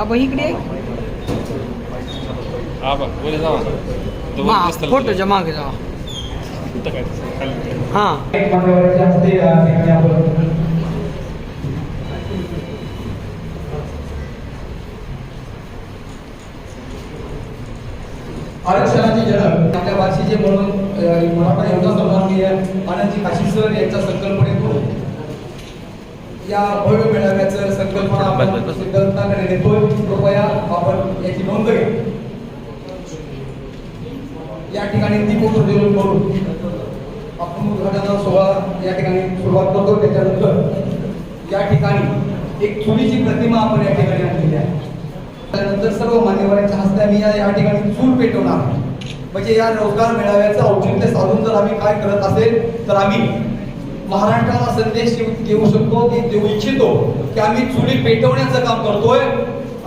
आबा इकडे? हा बघ बोले जावा. फोटोच्या मागे हां. आरक्षणाची जनक आपल्या भाषेचे म्हणून मराठा योद्धा सन्माननीय आनंदजी काशी सर यांच्या संकल्पनेतून या भव्य मेळाव्याचं संकल्पना आपण देतोय कृपया आपण याची नोंद घ्या. या ठिकाणी दीप प्रज्वलन करून आपण उद्घाटनाचा सोहळा या ठिकाणी सुरुवात करतो. त्याच्यानंतर या ठिकाणी एक चुलीची प्रतिमा आपण या ठिकाणी आणलेली आहे. त्यानंतर सर्व मान्यवरांच्या हस्ते आम्ही या या ठिकाणी चूल पेटवणार म्हणजे या रोजगार मेळाव्याचं औचित्य साधून जर आम्ही काय करत असेल तर आम्ही महाराष्ट्राला संदेश देऊ शकतो की देऊ इच्छितो की आम्ही चुली पेटवण्याचं काम करतोय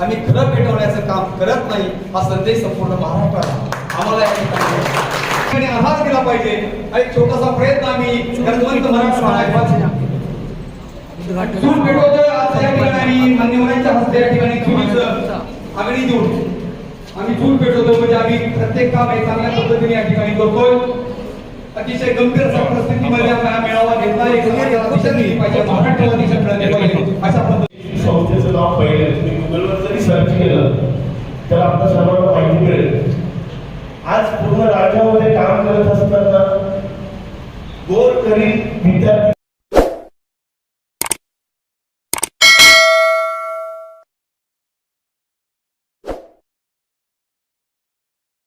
आम्ही खरं पेटवण्याचं काम करत नाही हा संदेश संपूर्ण महाराष्ट्राला. आम्हाला या ठिकाणी आधार दिला पाहिजे. आणि छोटासा प्रयत्न आम्ही गरजवंत मराठा समाजाचा चूल पेटवतोय आज या ठिकाणी मान्यवरांच्या हस्ते या ठिकाणी चुलीचं आगणी देऊन आम्ही चूल पेटवतोय. म्हणजे आम्ही प्रत्येक काम हे चांगल्या पद्धतीने या ठिकाणी करतोय. अतिशय गंभीर अशा परिस्थितीमध्ये आपण हा मेळावा घेतला. एक पाहिजे. महाराष्ट्रवादी शब्दाने पाहिजे. अशा पद्धतीने. संस्थेचं नाव पाहिलं. तुम्ही गुगलवर जरी सर्च केलं तर आपल्या सर्वांना माहिती मिळेल. आज पूर्ण राज्यामध्ये काम करत असताना गोरकरी विद्यार्थी